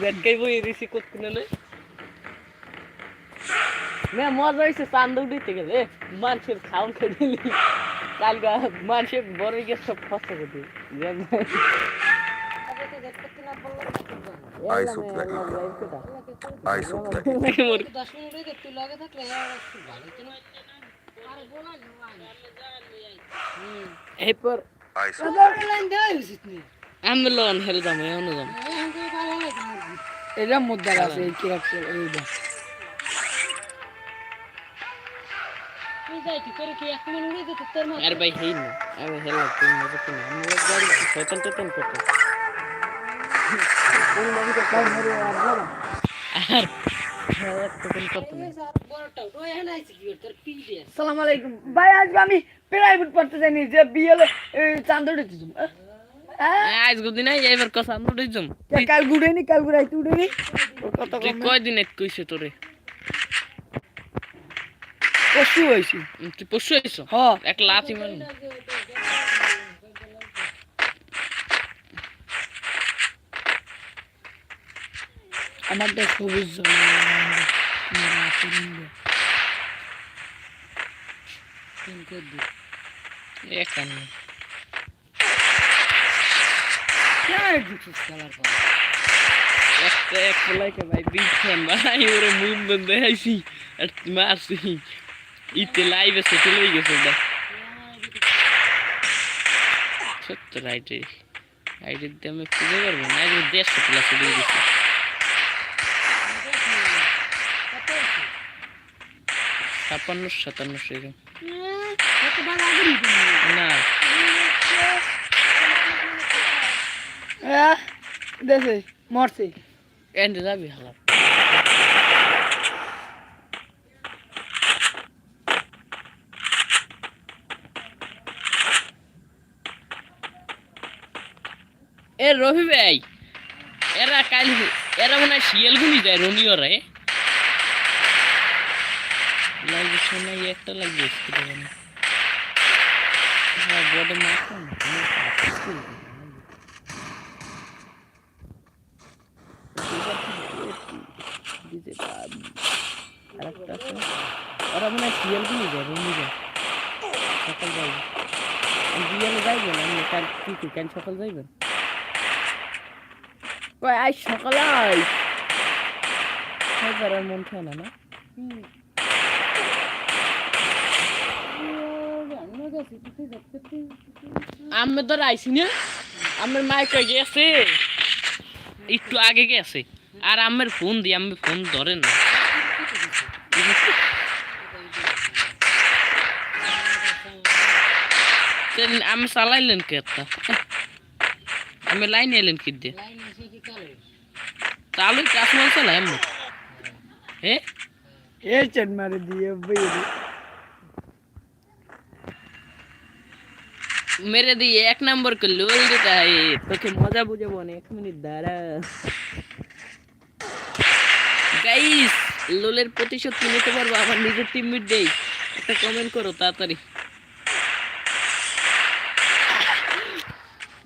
বেটকাই বই রিসি করতে নেলে মে মজা হয়েছে চান্দু দিতে গেলে। মানুষের খাওন খেয়ে দিলি কালকে মানুষের বড় গিয়ে সব খরচা করে দিই Ai, suplai. Ai, suplai. দশ মিনিট তুই লগে থাকলে আর একটু ভালো হতো না আরে বলা এরপর Ai, suplai. লাইন দেওয়া উচিত নেই আমি লন হেলে যাব এমন এটা মুদ্রার আছে এই কিরাক্টার তোর মা আর ভাই হেই না আমি হেলা তুমি মজা তুমি আমি লোক গাড়ি শয়তান টয়তান করতে আর হেলা টয়তান করতে না বড়টা ওই এখানে আইছি কি তোর পিডে সালাম আলাইকুম ভাই আজকে আমি প্রাইভেট পড়তে যাইনি যে বিয়েলে চান্দড়ি দিতাম আজ গুদি নাই এবার কথা আমরা দিছম। কাল গুড়েনি কাল গুড়াইতে উড়েনি কত তুই কয় দিন এক কইছে তোরে? পশু উম, তুই পরশু আইছ হ। এক লাথি মারুন আমার তো সবুজ একটা এক ভাই ভাই ওরে মারছি ইতে লাইভ এসে চলে গেছে ওটা সত্য রাইটে রাইটের দিয়ে আমি খুঁজে পারব না একদম দেড়শো প্লাস দিয়ে দিচ্ছি ছাপ্পান্ন এরকম কত না দেশে, মরছে। এন্ডে যাবি এ রবি ভাই, এরা কাল এরা মনে হয় শিয়ালগুলি যায় রনিওরা এ লাগবে একটা লাগবে হ্যাঁ না কোনো কাজ করবে না। দিতে পারবি। আরেকটা আছে? ওরা রনি যায় সকাল যাইবে বিয়ালে যাইবেন আমি কাল কি কি, কাল সকাল যাইবেন কয় আজ সকালে মন খায় না না? আমি তো আইসি না? আমার মাইকে গেছে? একটু আগে গেছে। আর আমার ফোন দিয়ে আমি ফোন ধরেন না। আমি চালাইলেন কে একটা আমি লাইন এলেন কি দিয়ে? লাইন এসে কি কালে চালু কাশ্মীর চালাই আমি এ? এ চেন মারে দিয়ে বেরিয়ে মেরে দিয়ে এক নম্বর করে লোল দিতে হয় তোকে মজা বুঝাবো না এক মিনিট দাঁড়া। গাইস লোলের প্রতিশোধ নিতে পারব আমার নিজের টিমমেট দেই একটা কমেন্ট করো তাড়াতাড়ি বলো তো না করব না আমি। সকালে আমি কয়জন? একত্রিশ, ভাই,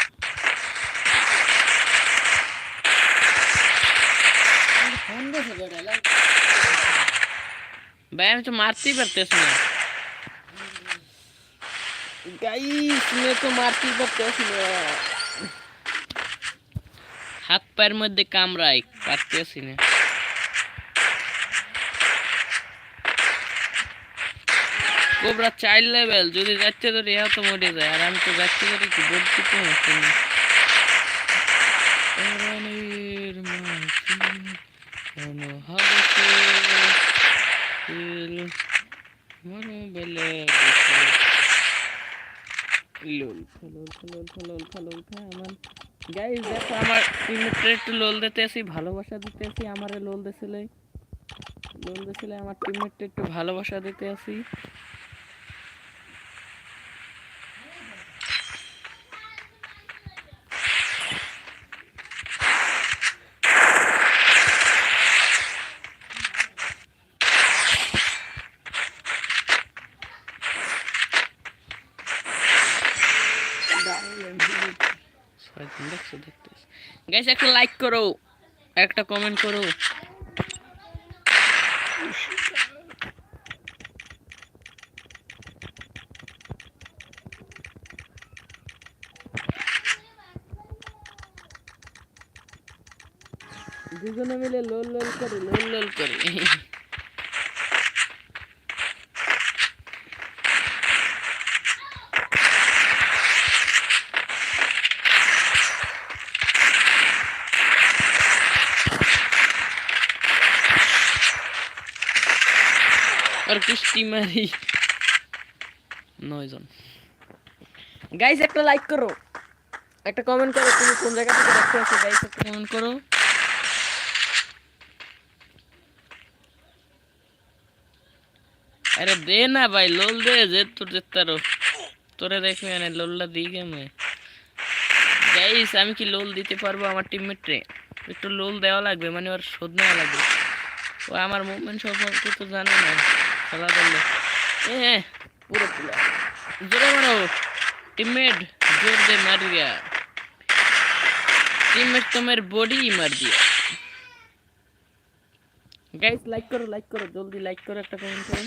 ফোন গেছে কয়টা লাগ ভাই আমি তো মারতেই পারতেছি না গাইস মে তো মারতেই পারতেছি না হাত পায়ের মধ্যে কামড়াই পারতেছি না কোবরা চাইল্ড লেভেল যদি যাচ্ছে তো রেহা তো মরে যায় আর আমি তো যাচ্ছে তো কি বলছি তো এলো মনোবেলে বসে। লোল খামান গাইস দেখো আমার টিমমেটরে একটু ভালোবাসা দিতেছি আমারে লোল দিছিলে। লোল দিছিলে, আমার টিমমেটরে একটু ভালোবাসা দিতে আসি। গাইস একটা লাইক করো। একটা কমেন্ট করো। দুজনে মিলে লোল লোল করে লোল লোল করে। আর কুস্তি মারি নয়জন গাইস একটা লাইক করো। একটা কমেন্ট করো তুমি কোন জায়গা থেকে দেখতে আছো গাইস একটা কমেন্ট করো। আরে দে না ভাই লোল দে যে তোর যেতারো তোরে দেখবে না লোলটা দিই কেমনে গাইস আমি কি লোল দিতে পারব আমার টিমমেটরে একটু লোল দেওয়া লাগবে মানে ওর শোধ নেওয়া লাগবে। ও আমার মুভমেন্ট সম্পর্কে তো জানে না। খেলা ধরলে এ হ্যাঁ পুরো পুরো জোরে মারো টিমমেট जोर दे मर गया टीममेट तो मेरे बॉडी ही मर दिया गाइस लाइक करो लाइक करो जल्दी लाइक करो একটা কমেন্ট করুন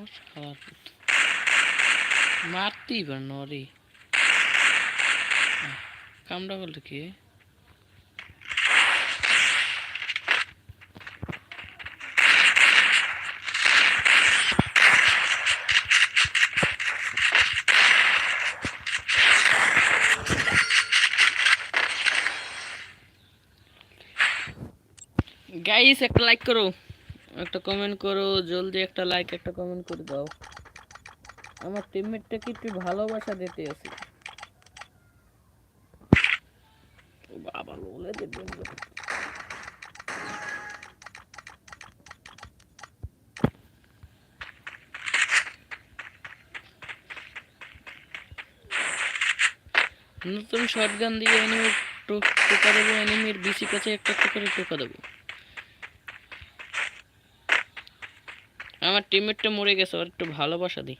মোট খাওয়ার পুত মারতেই পার নরে কামটা করলে কি গাইস একটা লাইক করো একটা কমেন্ট করো, জলদি একটা লাইক একটা কমেন্ট করে দাও। আমার টিমমেটটাকে একটু ভালোবাসা দিতে আছে? বাবা লোলে দেখবেন তো। নতুন দিয়ে এনিমি টোকা দেবো এনিমির বিসি কাছে একটা একটা টোকা দেবো। আমার টিমমেটটা মরে গেছে ওর একটু ভালোবাসা দিই।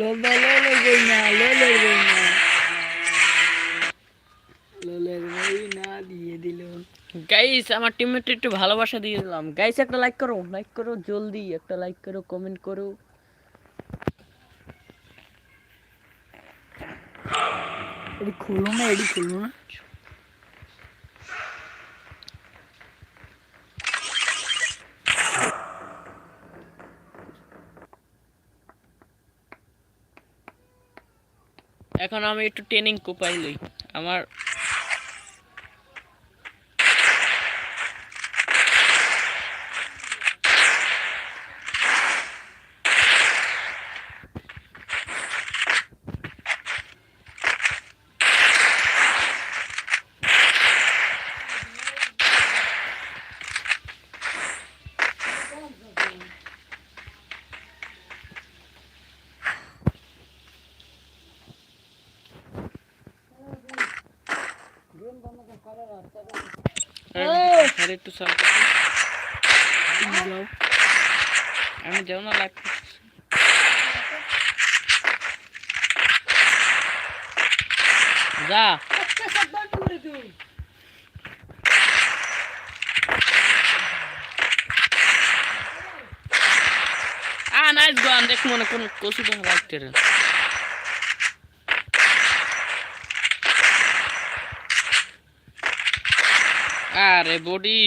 লোলের বই না লোলের বই লোলের বই দিয়ে দিল গাইস আমার টিমমেট একটু ভালোবাসা দিয়ে দিলাম। গাইস একটা লাইক করো লাইক করো জলদি একটা লাইক করো কমেন্ট করো। এটি খুলো না এটি খুলো না। এখন আমি একটু ট্রেনিং কোপাই লই আমার আরে একটু সার্ভ যাও। আমি যাও না লাইভ যা। একটা সব বন্ধ করে দিও আ নাইস গান। দেখ মনে কোন কসু দেখা লাগতে রে আরে বডি।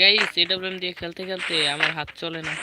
গাইস এডব্লিউএম দিয়ে খেলতে খেলতে আমার হাত চলে না।